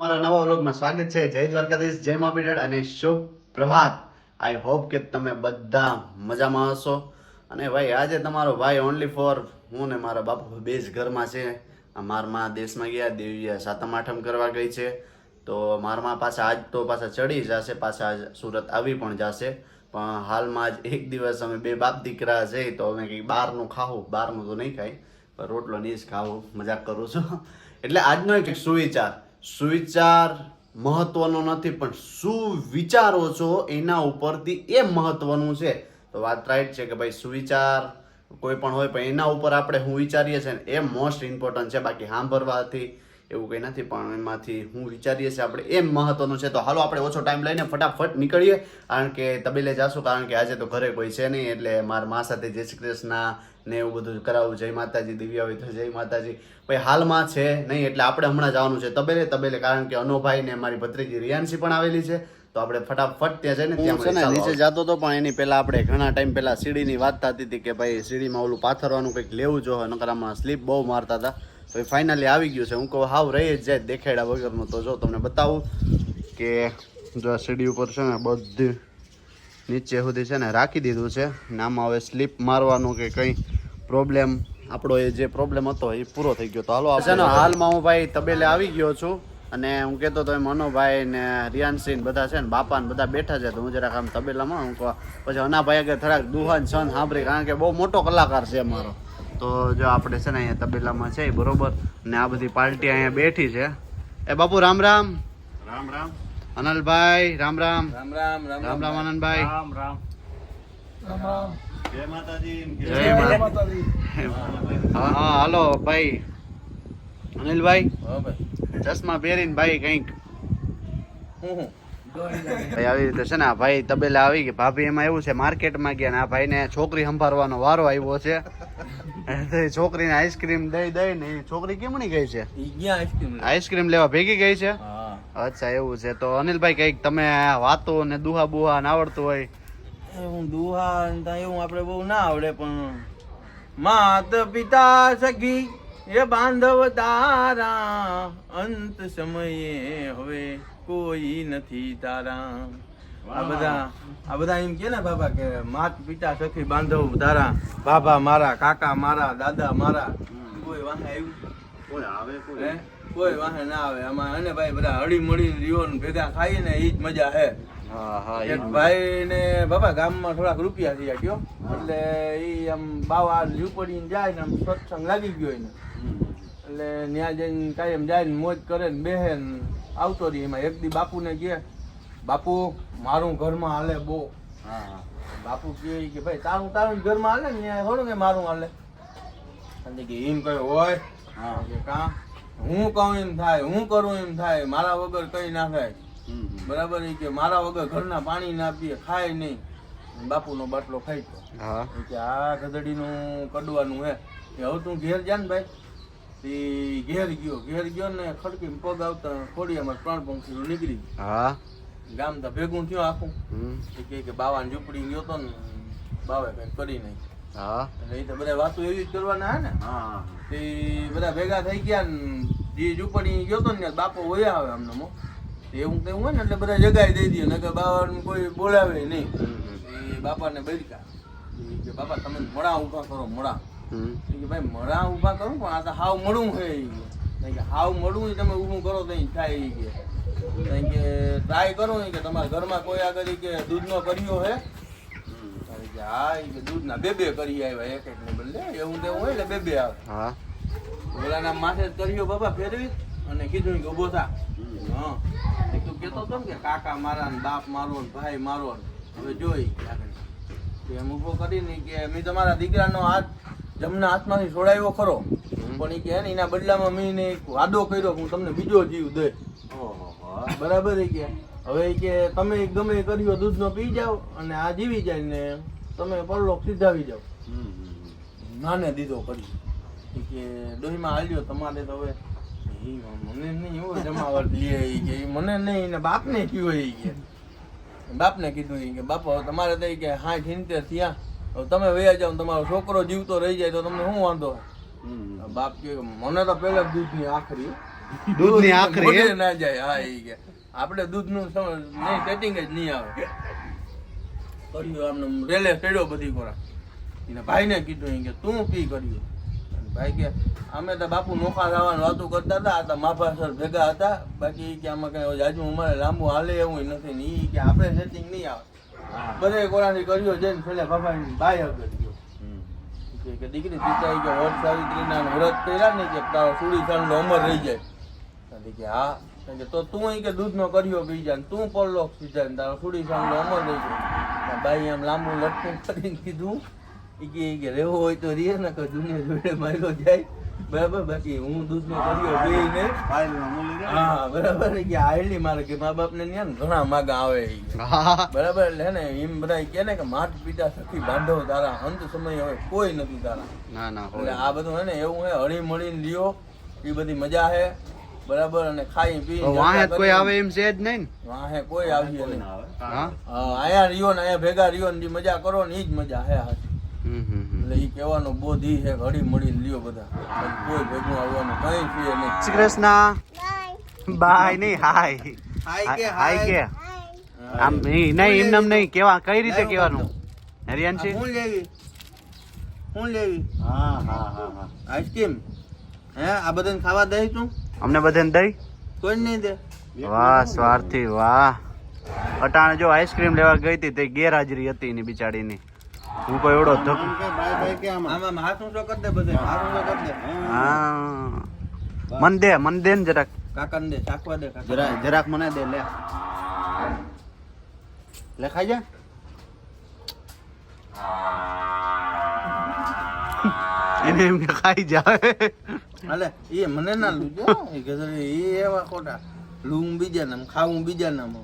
મારા નવા વ્લોગમાં સ્વાગત છે. જય દ્વારકાધીશ, જય મા અને શુભ પ્રભાત. આઈ હોપ કે તમે બધા મજામાં હશો. અને ભાઈ, આજે તમારો ભાઈ ઓનલી ફોર હું ને મારા બાપુ બે જ ઘરમાં છે. આ મારા માં દેશમાં ગયા દેવી સાતમ આઠમ કરવા ગઈ છે. તો મારા માં પાછા આજ તો પાછા ચડી જશે, પાછા સુરત આવી પણ જશે. પણ હાલમાં જ એક દિવસ અમે બે બાપ દીકરા છે, તો અમે કંઈક બહારનું ખાવું, બહારનું તો નહીં ખાઈ, પણ રોટલો નહીં જ ખાવું, મજાક કરું છું. એટલે આજનો એક સુવિચાર. સુવિચાર મહત્વનો નથી, પણ શું વિચારો છો એના ઉપરથી એ મહત્વનું છે? તો વાત રાઈટ છે કે ભાઈ સુવિચાર કોઈ પણ હોય, પણ એના ઉપર આપણે હું વિચારીએ છીએ એ મોસ્ટ ઇમ્પોર્ટન્ટ છે. બાકી સાંભળવાથી એવું કંઈ નથી, પણ એમાંથી હું વિચારીએ છીએ આપણે એ મહત્વનું છે. તો હાલો આપણે ઓછો ટાઈમ લઈને ફટાફટ નીકળીએ. કારણ કે તબીલે જાશું, કારણ કે આજે તો ઘરે કોઈ છે નહીં, એટલે મારા મા સાથે જય શ્રી કૃષ્ણ. ને એવું બધું કરાવવું જય માતાજી દિવ્યા હોય તો જય માતાજી. ભાઈ હાલમાં છે નહીં એટલે આપણે હમણાં જવાનું છે તબેલે તબેલે કારણ કે અનુભાઈ ને મારી ભત્રીજી રિયાનસી પણ આવેલી છે. તો આપણે ફટાફટ ત્યાં જઈને ત્યાં છે ને નીચે જતો હતો પણ એની પહેલા આપણે ઘણા ટાઈમ પહેલા સીડીની વાત થતી હતી કે ભાઈ સીડીમાં ઓલું પાથરવાનું કંઈક લેવું જો નકર આમાં સ્લીપ બહુ મારતા હતા. તો ફાઇનલી આવી ગયું છે. હું કહું હાવ રહી જ જાય દેખાડ્યા વગરનું. તો જો તમને બતાવું કે જો આ સીડી ઉપર છે ને બધી નીચે સુધી છે ને રાખી દીધું છે. ને આમાં હવે સ્લીપ મારવાનું કે કંઈ પ્રોબ્લેમ આપણો એ જે પ્રોબ્લેમ હતો એ પૂરો થઈ ગયો તો હાલો આપણે હાલમાં હું ભાઈ તબેલે આવી ગયો છું અને હું કહેતો તો એ મનોભાઈ ને રિયાનસિંહ ને બધા છે ને બાપા ને બધા બેઠા છે તો હું જરાક આમ તબેલામાં હું કહું પછી અનાભાઈ આગળ થોડાક દુહાન છન સાંભળી કારણ કે બહુ મોટો કલાકાર છે મારો તો જો આપણે છે ને અહીંયા તબેલામાં છે બરોબર ને આ બધી પાર્ટી અહીંયા બેઠી છે. એ બાપુ રામ રામ. રામ રામ. અનલભાઈ રામ રામ. રામ રામ રામ રામ. રામ રામ. રામ રામ. જય માતાજી. જય માતાજી. હા હા હાલો ભાઈ. અનિલભાઈ ચશ્મા પહેરીને ભાઈ કંઈક. હું હું? ભાઈ આવી રીતે છે ને આ ભાઈ તબેલા આવી ગઈ. ભાભી એમાં એવું છે માર્કેટમાં ગયા ને આ ભાઈને છોકરી સંભાળવાનો વારો આવ્યો છે. છોકરીને આઈસ્ક્રીમ દઈ દઈ ને છોકરી કેમણી ગઈ છે? આઈસ્ક્રીમ લેવા. ભેગી ગઈ છે? અચ્છા એવું છે. તો અનિલભાઈ કંઈક તમે વાતો ને દુહા બુહા ને આવડતું હોય હું દુહા એવું આપણે બહુ ના આવડે પણ માત પિતા સખી એ બાંધવ તારા અંત સમયે હવે કોઈ નથી તારા. આ બધા આ બધા એમ કે ને બાબા કે માત પિતા સખી બાંધવ તારા બાબા મારા કાકા મારા દાદા મારા. કોઈ વાહે આવ્યું? કોઈ આવે કોઈ કોઈ વાહે ના આવે. આમાં અને ભાઈ બધા હળી મળી રીઓ ભેગા ખાઈએ ને એ જ મજા હા. એક ભાઈ ને બાબા ગામમાં થોડાક રૂપિયા થયા ગયો એટલે એ આમ બાવા ઝૂંપડીને જાય ને આમ સત્સંગ લાગી ગયો એને. એટલે ત્યાં જઈને કાયમ જાય ને મોજ કરે ને બેહે ને આવતો રહી એમાં. એક દી બાપુને કહે બાપુ મારું ઘરમાં હાલે બહુ હા બાપુ કહે કે ભાઈ તારું તારું ઘરમાં હાલે ને ત્યાં થોડું કે મારું હાલે? અને કે એમ કઈ હોય? હા. કે કાં? હું કહું એમ થાય હું કરું એમ થાય મારા વગર કઈ ના થાય. બરાબર એ કે મારા વગર ઘરના પાણી ના પીએ ખાય નહીં. બાપુનો બાટલો ખાઈ તો કે આ ગધડીનું કડવાનું હે. કે હવે તું ઘેર જા ને ભાઈ. તે ઘેર ગયો. ઘેર ગયો ને ખડકી પગ આવતા ખોડિયામાં ત્રણ પંખી નીકળી હા. ગામ તો ભેગું થયું આખું. કે એ કહે કે બાવાની ઝૂંપડી ગયો તો ને બાવે કઈ કરી નહીં. હા. એ તો બધા વાતો એવી જ કરવાના હે ને. હા તે બધા ભેગા થઈ ગયા ને જે ઝૂંપડી ગયો તો ને બાપો હોય આવે અમને એવું તેવું હોય ને એટલે બધા જગાઈ દઈ દે. નકર બાબાને કોઈ બોલાવે નહીં. એ બાપાને બેડકા કે બાપા તમે મોડા ઊભા કરો મોડા. કે ભાઈ મોડા ઊભા કરો પણ આ તો હાવ મળું છે. કે. હાવ મળું તમે ઊભું કરો તો થાય. કે કે ટ્રાય કરો ને કે તમારા ઘરમાં કોઈ આગળ કે દૂધનો કર્યો હે કે હા કે દૂધના બે બે કરી આવ્યા એક એક ને બદલે એવું તેવું હોય એટલે બે બે આવે. હા. ઓલાના માથે કર્યો બાબા ફેરવી અને કીધું કે ઊભો થા. હા. એક તું કહેતો હતો કે કાકા મારા ને બાપ મારો ને ભાઈ મારો ને. હવે જોઈ આગળ એમ ઊભો કરીને કે મેં તમારા દીકરાનો હાથ જમના હાથમાંથી છોડાવ્યો ખરો. પણ એ કે ને એના બદલામાં મેં એક વાદો કર્યો હું તમને બીજો જીવ દે. બરાબર એ કે. હવે કે તમે ગમે કર્યો દૂધનો પી જાઓ અને આ જીવી જાય ને તમે પરલોક સીધાવી જાઓ. નાને દીધો કરી કે દોહીમાં હાલ્યો તમારે તો હવે મને નહીં એવું જમાવટ લે કે મને નહીં ને બાપને કીધું એ કે બાપને કીધું એ કે બાપા તમારે તો કે હાઠ હિંતેર થયા હવે તમે વયા જાઓ તમારો છોકરો જીવતો રહી જાય તો તમને શું વાંધો બાપ કે મને તો પહેલા દૂધની આખરી દૂધની આખરી ના જાય હા એ કે. આપણે દૂધનું નહીં સેટિંગ જ નહીં આવે. કર્યું આમને રેલે ચડ્યો બધી કોરા એને ભાઈને કીધું કે તું પી કર્યું. ભાઈ કે અમે તો બાપુ નોખા થવાની વાતું કરતા હતા આ તો માફા સર ભેગા હતા. બાકી કે આમાં કઈ જાજુ અમારે લાંબુ હાલે એવું નથી ને એ કે આપણે સેટિંગ નહીં આવે. બધે કોરાની કર્યો જઈને છેલ્લે બાપાની બાય આગળ ગયો. કે દીકરી સીતાઈ કે વટ સાવિત્રીના વ્રત કર્યા ને કે તારો સુડી સાંજનો અમર રહી જાય. કે હા. તો કે તો તું અહીં કે દૂધનો કર્યો પી જાય ને તું પરલોક સીધા ને તારો સુડી સાંજનો અમર રહી જાય. ભાઈ બાઈ આમ લાંબુ લટકું કરીને કીધું કે કે રહેવો હોય તો રીએ ને કે દુનિયા જોડે માર્યો જાય. બરાબર? બાકી હું દૂધનો કર્યો પી ને. હા બરાબર? કે આયલી મારે કે મા બાપને ને ઘણા માગા આવે. હા. બરાબર? એટલે ને એમ બધા કે ને કે માત પિતા સખી બાંધો તારા અંત સમય હવે કોઈ નથી તારા. ના ના એટલે આ બધું હે ને એવું હે હળી મળીને લ્યો. એ બધી મજા હે. બરાબર? અને ખાઈ પી વાહે કોઈ આવે એમ છે જ નહીં વાહે કોઈ આવી નહીં. હા? હા, આયા રિયો ને આયા ભેગા રિયો ને જે મજા કરો ને એ જ મજા હે હાચી. હમ હમ હમ. એટલે એ કહેવાનો બોધ ઈ કે હળી મળીને લ્યો બધા. કોઈ ભેગું આવવાનું કઈ ફીએ નહીં. શ્રી કૃષ્ણ. બાય નહીં હાય. હાય કે હાય? કે. આમ નહીં નહીં એમ નહીં કેવા કઈ રીતે કહેવાનું? હરિયાનસી હું લેવી. હું લેવી. હા હા હા હા. આઈસ્ક્રીમ. હે આ બધાને ખાવા દઈ તું? અમને બધાને દઈ? કોઈ નહીં દે? વાહ સ્વાર્થી વાહ. અટાણે જો આઈસ્ક્રીમ લેવા ગઈ હતી તે ગેરહાજરી હતી એની બિચારીની. હું કોઈ એવડો ધક. આમાં હાથ ઊંચો કરી દે બધે હાથ ઊંચો કરી દે. હા. મન દે મન દે ને જરાક. કાકાને દે ચાકવા દે જરા જરાક મને દે લે. લે ખાઈ જા. એને એમ કે ખાઈ જાય અલે એ મને ના લૂજો એ કે એ એવા ખોટા. લૂંગ બીજા નામ ખાવું બીજા નામ